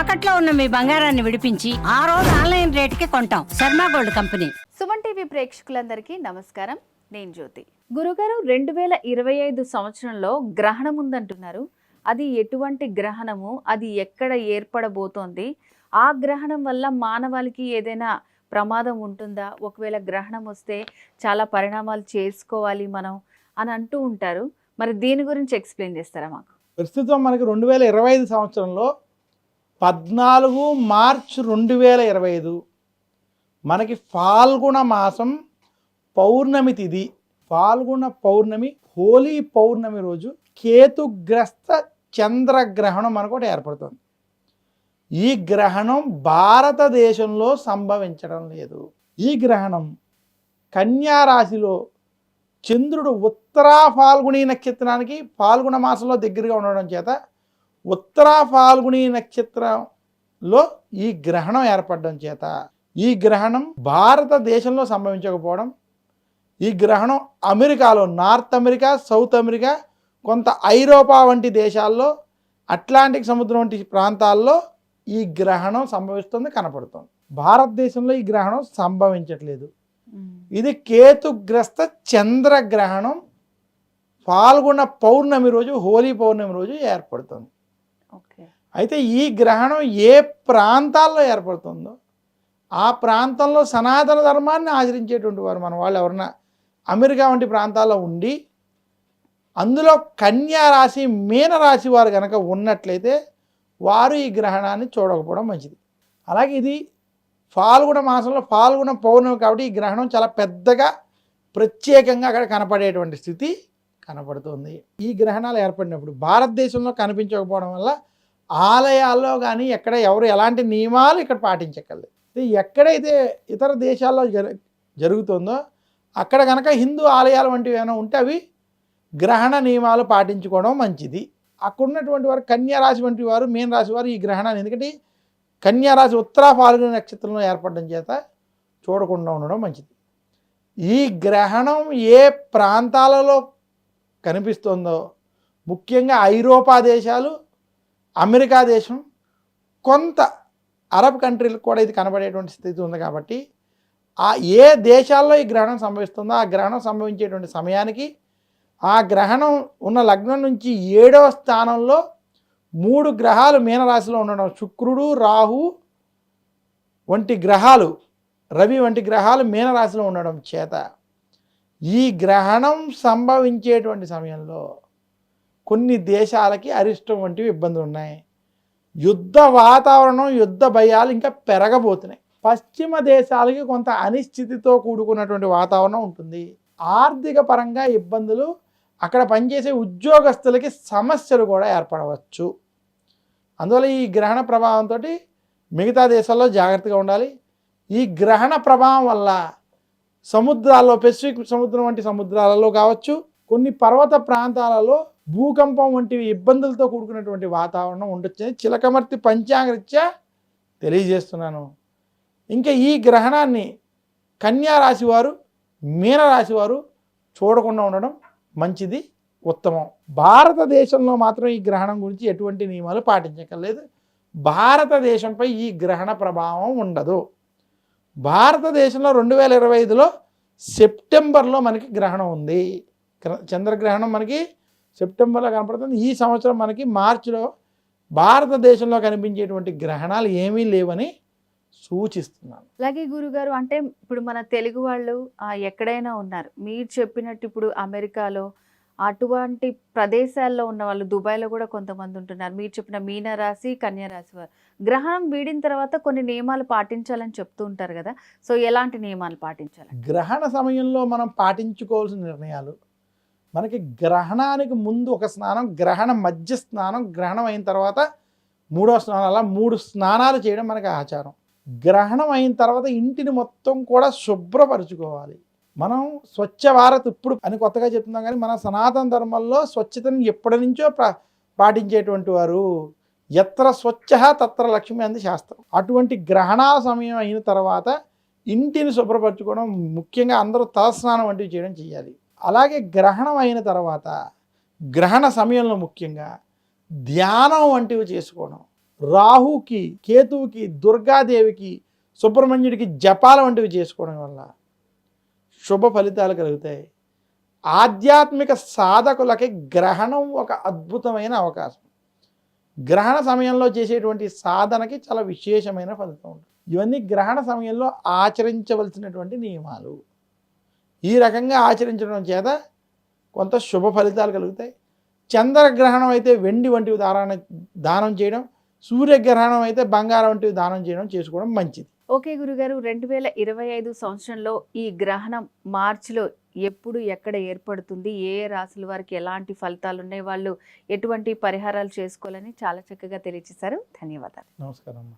తాకట్లో ఉన్న మీ బంగారాన్ని విడిపించి ఆ రోజు ఆన్లైన్ రేటుకి కొంటాం. Sharma gold company. Suman TV ప్రేక్షకులందరికీ నమస్కారం. నేను జ్యోతి. గురుగారు రెండు వేల ఇరవై ఐదు సంవత్సరంలో గ్రహణం ఉందంటున్నారు. అది ఎటువంటి గ్రహణము? అది ఎక్కడ ఏర్పడబోతోంది? ఆ గ్రహణం వల్ల మానవాళికి ఏదైనా ప్రమాదం ఉంటుందా? ఒకవేళ గ్రహణం వస్తే చాలా పరిణామాలు చేసుకోవాలి మనం అని అంటూ ఉంటారు. మరి దీని గురించి ఎక్స్ప్లెయిన్ చేస్తారా మాకు? ప్రస్తుతం మనకి రెండు వేల ఇరవై ఐదు సంవత్సరంలో పద్నాలుగు మార్చ్ రెండు వేల ఇరవై ఐదు. మనకి ఫాల్గుణ మాసం పౌర్ణమి తిది. ఫాల్గుణ పౌర్ణమి హోలీ పౌర్ణమి రోజు కేతుగ్రస్త చంద్రగ్రహణం మనకు ఒకటి ఏర్పడుతుంది. ఈ గ్రహణం భారతదేశంలో సంభవించడం లేదు. ఈ గ్రహణం కన్యారాశిలో చంద్రుడు ఉత్తరా ఫాల్గుణి నక్షత్రానికి ఫాల్గుణ మాసంలో దగ్గరగా ఉండడం చేత ఉత్తరా ఫాల్గుణి నక్షత్రంలో ఈ గ్రహణం ఏర్పడడం చేత ఈ గ్రహణం భారతదేశంలో సంభవించకపోవడం ఈ గ్రహణం అమెరికాలో నార్త్ అమెరికా సౌత్ అమెరికా కొంత ఐరోపా వంటి దేశాల్లో అట్లాంటిక్ సముద్రం వంటి ప్రాంతాల్లో ఈ గ్రహణం సంభవిస్తుంది కనపడుతుంది. భారతదేశంలో ఈ గ్రహణం సంభవించట్లేదు. ఇది కేతుగ్రస్త చంద్రగ్రహణం. ఫాల్గుణ పౌర్ణమి రోజు హోలీ పౌర్ణమి రోజు ఏర్పడుతుంది. అయితే ఈ గ్రహణం ఏ ప్రాంతాల్లో ఏర్పడుతుందో ఆ ప్రాంతంలో సనాతన ధర్మాన్ని ఆచరించేటువంటి వారు మన వాళ్ళు ఎవరన్నా అమెరికా వంటి ప్రాంతాల్లో ఉండి అందులో కన్యా రాశి మీన రాశి వారు కనుక ఉన్నట్లయితే వారు ఈ గ్రహణాన్ని చూడకపోవడం మంచిది. అలాగే ఇది ఫాల్గుణ మాసంలో ఫాల్గుణ పౌర్ణమి కాబట్టి ఈ గ్రహణం చాలా పెద్దగా ప్రత్యేకంగా అక్కడ కనపడేటువంటి స్థితి కనపడుతుంది. ఈ గ్రహణాలు ఏర్పడినప్పుడు భారతదేశంలో కనిపించకపోవడం వల్ల ఆలయాల్లో కానీ ఎక్కడ ఎవరు ఎలాంటి నియమాలు ఇక్కడ పాటించగలరు ఎక్కడైతే ఇతర దేశాల్లో జరు జరుగుతుందో అక్కడ కనుక హిందూ ఆలయాలు వంటివి ఏమైనా ఉంటే అవి గ్రహణ నియమాలు పాటించుకోవడం మంచిది. అక్కడ ఉన్నటువంటి వారు కన్యారాశి వంటి వారు మీన రాశి వారు ఈ గ్రహణాన్ని ఎందుకంటే కన్యారాశి ఉత్తరా ఫాల్గుణ నక్షత్రంలో ఏర్పడడం చేత చూడకుండా ఉండడం మంచిది. ఈ గ్రహణం ఏ ప్రాంతాలలో కనిపిస్తుందో ముఖ్యంగా ఐరోపా దేశాలు అమెరికా దేశం కొంత అరబ్ కంట్రీలకు కూడా ఇది కనబడేటువంటి స్థితి ఉంది కాబట్టి ఆ ఏ దేశాల్లో ఈ గ్రహణం సంభవిస్తుందో ఆ గ్రహణం సంభవించేటువంటి సమయానికి ఆ గ్రహణం ఉన్న లగ్నం నుంచి ఏడవ స్థానంలో మూడు గ్రహాలు మీనరాశిలో ఉండడం శుక్రుడు రాహు వంటి గ్రహాలు రవి వంటి గ్రహాలు మీనరాశిలో ఉండడం చేత ఈ గ్రహణం సంభవించేటువంటి సమయంలో కొన్ని దేశాలకి అరిష్టం వంటివి ఇబ్బందులు ఉన్నాయి. యుద్ధ వాతావరణం యుద్ధ భయాలు ఇంకా పెరగబోతున్నాయి. పశ్చిమ దేశాలకి కొంత అనిశ్చితితో కూడుకున్నటువంటి వాతావరణం ఉంటుంది. ఆర్థిక పరంగా ఇబ్బందులు అక్కడ పనిచేసే ఉద్యోగస్తులకి సమస్యలు కూడా ఏర్పడవచ్చు. అందువల్ల ఈ గ్రహణ ప్రభావంతో మిగతా దేశాల్లో జాగ్రత్తగా ఉండాలి. ఈ గ్రహణ ప్రభావం వల్ల సముద్రాల్లో పెసిఫిక్ సముద్రం వంటి సముద్రాలలో కావచ్చు కొన్ని పర్వత ప్రాంతాలలో భూకంపం వంటి ఇబ్బందులతో కూడుకున్నటువంటి వాతావరణం ఉండొచ్చని చిలకమర్తి పంచాంగరీత్యా తెలియజేస్తున్నాను. ఇంకా ఈ గ్రహణాన్ని కన్యా రాశివారు మీనరాశివారు చూడకుండా ఉండడం మంచిది ఉత్తమం. భారతదేశంలో మాత్రం ఈ గ్రహణం గురించి ఎటువంటి నియమాలు పాటించక్కర్లేదు. భారతదేశంపై ఈ గ్రహణ ప్రభావం ఉండదు. భారతదేశంలో రెండు వేల ఇరవై ఐదులో సెప్టెంబర్లో మనకి గ్రహణం ఉంది. చంద్రగ్రహణం మనకి సెప్టెంబర్లో కనపడుతుంది. ఈ సంవత్సరం మనకి మార్చిలో భారతదేశంలో కనిపించేటువంటి గ్రహణాలు ఏమీ లేవని సూచిస్తున్నాను. అలాగే గురుగారు అంటే ఇప్పుడు మన తెలుగు వాళ్ళు ఎక్కడైనా ఉన్నారు. మీరు చెప్పినట్టు ఇప్పుడు అమెరికాలో అటువంటి ప్రదేశాల్లో ఉన్న వాళ్ళు దుబాయ్లో కూడా కొంతమంది ఉంటున్నారు. మీరు చెప్పిన మీన రాశి కన్యా రాశి వారు. గ్రహణం వీడిన తర్వాత కొన్ని నియమాలు పాటించాలని చెప్తూ ఉంటారు కదా. సో ఎలాంటి నియమాలు పాటించాలి? గ్రహణ సమయంలో మనం పాటించుకోవాల్సిన నిర్ణయాలు మనకి గ్రహణానికి ముందు ఒక స్నానం గ్రహణ మధ్య స్నానం గ్రహణం అయిన తర్వాత మూడో స్నానం అలా మూడు స్నానాలు చేయడం మనకి ఆచారం. గ్రహణం అయిన తర్వాత ఇంటిని మొత్తం కూడా శుభ్రపరచుకోవాలి. మనం స్వచ్ఛ భారత్ ఇప్పుడు అని కొత్తగా చెప్తున్నాం కానీ మన సనాతన ధర్మంలో స్వచ్ఛతను ఎప్పటి నుంచో పాటించేటువంటి వారు ఎత్ర స్వచ్ఛ తత్ర లక్ష్మి అంది శాస్త్రం. అటువంటి గ్రహణాల సమయం అయిన తర్వాత ఇంటిని శుభ్రపరచుకోవడం ముఖ్యంగా అందరూ తలస్నానం వంటివి చేయడం చేయాలి. అలాగే గ్రహణం అయిన తర్వాత గ్రహణ సమయంలో ముఖ్యంగా ధ్యానం వంటివి చేసుకోవడం. రాహుకి కేతువుకి దుర్గాదేవికి సుబ్రహ్మణ్యుడికి జపాల వంటివి చేసుకోవడం వల్ల శుభ ఫలితాలు కలుగుతాయి. ఆధ్యాత్మిక సాధకులకి గ్రహణం ఒక అద్భుతమైన అవకాశం. గ్రహణ సమయంలో చేసేటువంటి సాధనకి చాలా విశేషమైన ఫలితం ఉంటుంది. ఇవన్నీ గ్రహణ సమయంలో ఆచరించవలసినటువంటి నియమాలు. ఈ రకంగా ఆచరించడం చేత కొంత శుభ ఫలితాలు కలుగుతాయి. చంద్రగ్రహణం అయితే వెండి వంటివి దారాన్ని దానం చేయడం సూర్యగ్రహణం అయితే బంగారం వంటివి దానం చేయడం చేసుకోవడం మంచిది. ఓకే గురుగారు రెండు వేల ఇరవై ఐదు సంవత్సరంలో ఈ గ్రహణం మార్చిలో ఎప్పుడు ఎక్కడ ఏర్పడుతుంది? ఏ ఏ రాశుల వారికి ఎలాంటి ఫలితాలు ఉన్నాయి? వాళ్ళు ఎటువంటి పరిహారాలు చేసుకోవాలని చాలా చక్కగా తెలియజేశారు ధన్యవాదాలు. నమస్కారం అమ్మా.